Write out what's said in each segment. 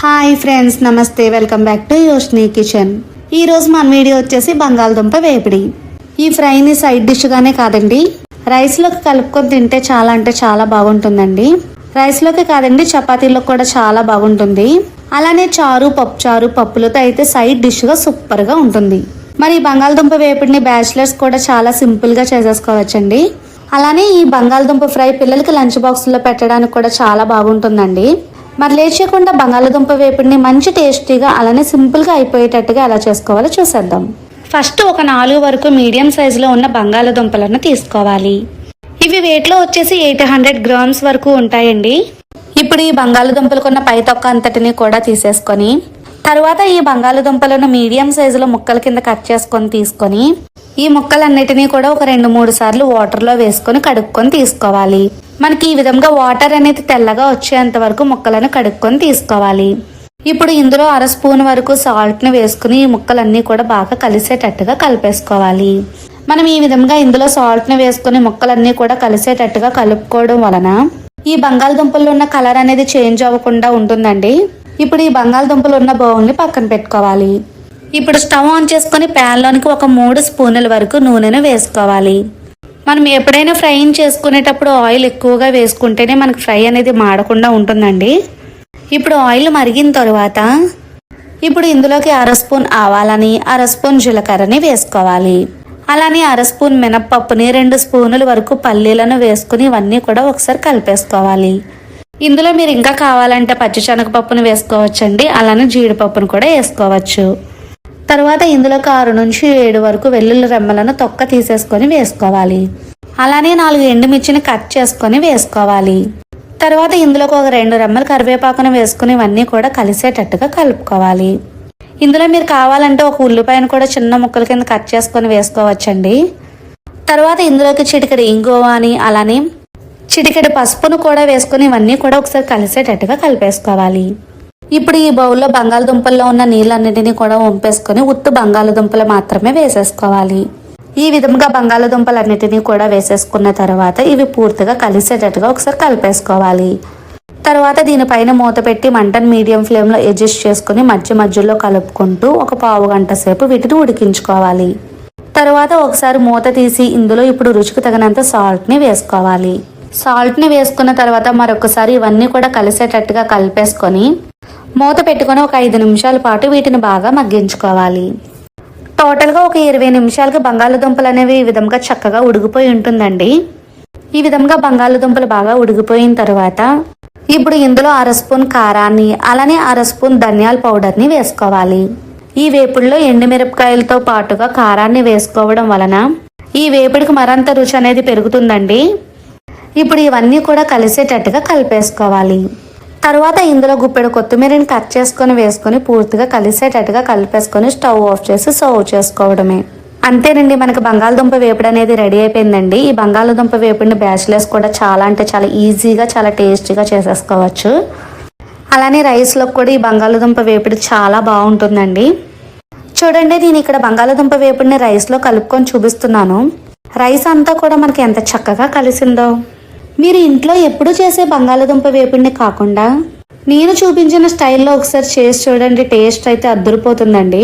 Hi friends నమస్తే welcome back to Yoshni kitchen. ఈరోజు మన వీడియో వచ్చేసి బంగాళదుంప వేపిడి. ఈ ఫ్రైని సైడ్ డిష్గానే కాదండి రైస్లోకి కలుపుకొని తింటే చాలా అంటే చాలా బాగుంటుందండి. రైస్లోకి కాదండి చపాతీలోకి కూడా చాలా బాగుంటుంది. అలానే చారు పప్పు చారు పప్పులతో అయితే సైడ్ డిష్గా సూపర్గా ఉంటుంది. మరి ఈ బంగాళదుంప వేపిడిని బ్యాచిలర్స్ కూడా చాలా సింపుల్గా చేసేసుకోవచ్చండి. అలానే ఈ బంగాళదుంప ఫ్రై పిల్లలకి లంచ్ బాక్స్లో పెట్టడానికి కూడా చాలా బాగుంటుందండి. మరి లేట్ చేయకుండా బంగాళదుంప వేపుడిని మంచి టేస్టీగా అలానే సింపుల్గా అయిపోయేటట్టుగా ఎలా చేసుకోవాలో చూసేద్దాం. ఫస్ట్ ఒక నాలుగు వరకు మీడియం సైజులో ఉన్న బంగాళదుంపలను తీసుకోవాలి. ఇవి వెయిట్లో వచ్చేసి ఎయిట్ హండ్రెడ్ గ్రామ్స్ వరకు ఉంటాయండి. ఇప్పుడు ఈ బంగాళదుంపలకున్న పై తొక్క అంతటిని కూడా తీసేసుకొని తర్వాత ఈ బంగాళదుంపలను మీడియం సైజులో ముక్కల కింద కట్ చేసుకొని తీసుకొని ఈ ముక్కలన్నిటినీ కూడా ఒక రెండు మూడు సార్లు వాటర్లో వేసుకొని కడుక్కొని తీసుకోవాలి. మనకి ఈ విధంగా వాటర్ అనేది తెల్లగా వచ్చేంత వరకు ముక్కలను కడుక్కొని తీసుకోవాలి. ఇప్పుడు ఇందులో అర స్పూన్ వరకు సాల్ట్ని వేసుకుని ఈ ముక్కలన్నీ కూడా బాగా కలిసేటట్టుగా కలిపేసుకోవాలి. మనం ఈ విధంగా ఇందులో సాల్ట్ని వేసుకుని ముక్కలన్నీ కూడా కలిసేటట్టుగా కలుపుకోవడం వలన ఈ బంగాళదుంపల్లో ఉన్న కలర్ అనేది చేంజ్ అవ్వకుండా ఉంటుందండి. ఇప్పుడు ఈ బంగాళదుంపలు ఉన్న బౌల్ని పక్కన పెట్టుకోవాలి. ఇప్పుడు స్టవ్ ఆన్ చేసుకొని ప్యాన్లోనికి ఒక మూడు స్పూనుల వరకు నూనెను వేసుకోవాలి. మనం ఎప్పుడైనా ఫ్రైయింగ్ చేసుకునేటప్పుడు ఆయిల్ ఎక్కువగా వేసుకుంటేనే మనకు ఫ్రై అనేది మాడకుండా ఉంటుందండి. ఇప్పుడు ఆయిల్ మరిగిన తర్వాత ఇప్పుడు ఇందులోకి అర స్పూన్ ఆవాలని అర స్పూన్ జీలకర్రని వేసుకోవాలి. అలానే అర స్పూన్ మినప్పప్పుని రెండు స్పూనుల వరకు పల్లీలను వేసుకుని ఇవన్నీ కూడా ఒకసారి కలిపేసుకోవాలి. ఇందులో మీరు ఇంకా కావాలంటే పచ్చిశనగపప్పును వేసుకోవచ్చండి అలానే జీడిపప్పును కూడా వేసుకోవచ్చు. తర్వాత ఇందులోకి ఆరు నుంచి ఏడు వరకు వెల్లుల్లి రెమ్మలను తొక్క తీసేసుకొని వేసుకోవాలి. అలానే నాలుగు ఎండుమిర్చిని కట్ చేసుకొని వేసుకోవాలి. తర్వాత ఇందులోకి ఒక రెండు రెమ్మలు కరివేపాకును వేసుకుని ఇవన్నీ కూడా కలిసేటట్టుగా కలుపుకోవాలి. ఇందులో మీరు కావాలంటే ఒక ఉల్లిపాయను కూడా చిన్న ముక్కల కింద కట్ చేసుకొని వేసుకోవచ్చండి. తర్వాత ఇందులోకి చిటికెడు ఇంగువ అని అలానే చిటికెడు పసుపును కూడా వేసుకొని ఇవన్నీ కూడా ఒకసారి కలిసేటట్టుగా కలిపేసుకోవాలి. ఇప్పుడు ఈ బౌల్లో బంగాళదుంపల్లో ఉన్న నీళ్ళన్నిటినీ కూడా వంపేసుకొని ఉత్తు బంగాళదుంపలు మాత్రమే వేసేసుకోవాలి. ఈ విధంగా బంగాళదుంపలన్నిటినీ కూడా వేసేసుకున్న తర్వాత ఇవి పూర్తిగా కలిసేటట్టుగా ఒకసారి కలిపేసుకోవాలి. తర్వాత దీనిపైన మూత పెట్టి మంటను మీడియం ఫ్లేమ్లో అడ్జస్ట్ చేసుకుని మధ్య మధ్యలో కలుపుకుంటూ ఒక పావు గంట సేపు వీటిని ఉడికించుకోవాలి. తర్వాత ఒకసారి మూత తీసి ఇందులో ఇప్పుడు రుచికి తగినంత సాల్ట్ని వేసుకోవాలి. సాల్ట్ని వేసుకున్న తర్వాత మరొకసారి ఇవన్నీ కూడా కలిసేటట్టుగా కలిపేసుకొని మూత పెట్టుకొని ఒక ఐదు నిమిషాల పాటు వీటిని బాగా మగ్గించుకోవాలి. టోటల్గా ఒక ఇరవై నిమిషాలకి బంగాళదుంపలు అనేవి ఈ విధంగా చక్కగా ఉడిగిపోయి ఉంటుందండి. ఈ విధంగా బంగాళదుంపలు బాగా ఉడిగిపోయిన తర్వాత ఇప్పుడు ఇందులో అర స్పూన్ కారాన్ని అలానే అర స్పూన్ ధనియాల పౌడర్ని వేసుకోవాలి. ఈ వేపుడులో ఎండుమిరపకాయలతో పాటుగా కారాన్ని వేసుకోవడం వలన ఈ వేపుడికి మరంత రుచి అనేది పెరుగుతుందండి. ఇప్పుడు ఇవన్నీ కూడా కలిసేటట్టుగా కలిపేసుకోవాలి. తర్వాత ఇందులో గుప్పెడు కొత్తిమీరని కట్ చేసుకొని వేసుకొని పూర్తిగా కలిసేటట్టుగా కలిపేసుకొని స్టవ్ ఆఫ్ చేసి సర్వ్ చేసుకోవడమే. అంతేనండి మనకి బంగాళదుంప వేపుడు అనేది రెడీ అయిపోయిందండి. ఈ బంగాళదుంప వేపుడిని బ్యాచిలర్స్ కూడా చాలా అంటే చాలా ఈజీగా చాలా టేస్టీగా చేసేసుకోవచ్చు. అలానే రైస్లో కూడా ఈ బంగాళదుంప వేపుడు చాలా బాగుంటుందండి. చూడండి నేను ఇక్కడ బంగాళదుంప వేపుడిని రైస్లో కలుపుకొని చూపిస్తున్నాను. రైస్ అంతా కూడా మనకి ఎంత చక్కగా కలిసిందో. మీరు ఇంట్లో ఎప్పుడు చేసే బంగాళదుంప వేపుడిని కాకుండా నేను చూపించిన స్టైల్లో ఒకసారి చేసి చూడండి టేస్ట్ అయితే అద్దరిపోతుందండి.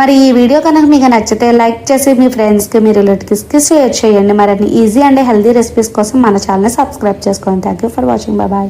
మరి ఈ వీడియో కనుక మీకు నచ్చితే లైక్ చేసి మీ ఫ్రెండ్స్కి మీ రిలేటివ్స్కి షేర్ చేయండి. మరిన్ని ఈజీ అండ్ హెల్దీ రెసిపీస్ కోసం మన ఛానల్ని సబ్స్క్రైబ్ చేసుకోండి thank you for watching. Bye.